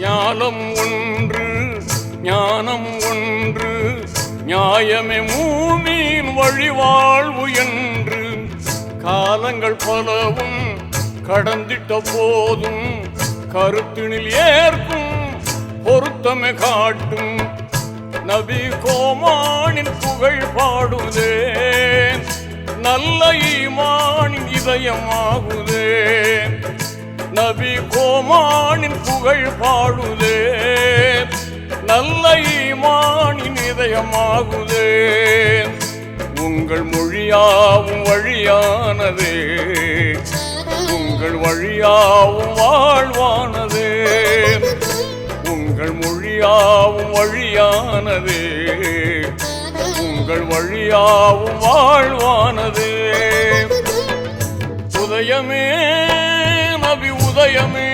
ஞானம் ஒன்று ஞானம் ஒன்று நியாயமே மூமியின் வழிவாழ்வு என்று. காலங்கள் பலவும் கடந்திட்ட போதும் கருத்தினில் ஏற்கும் பொருத்தமே காட்டும். நபி கோமானின் புகழ் பாடுதே நல்ல ஈமானின் இதயமாகுதே. நபி கோமானின் புகழ் பாடுதே. நல்ல ஈமானின் இதயமாகுதே. உங்கள் மொழியாவும் வழியானதே. உங்கள் வழியாவும் வாழ்வானதே. உங்கள் மொழியாவும் வழியானதே. உங்கள் வழியாவும் வாழ்வானதே. உதயமே நபி உதயமே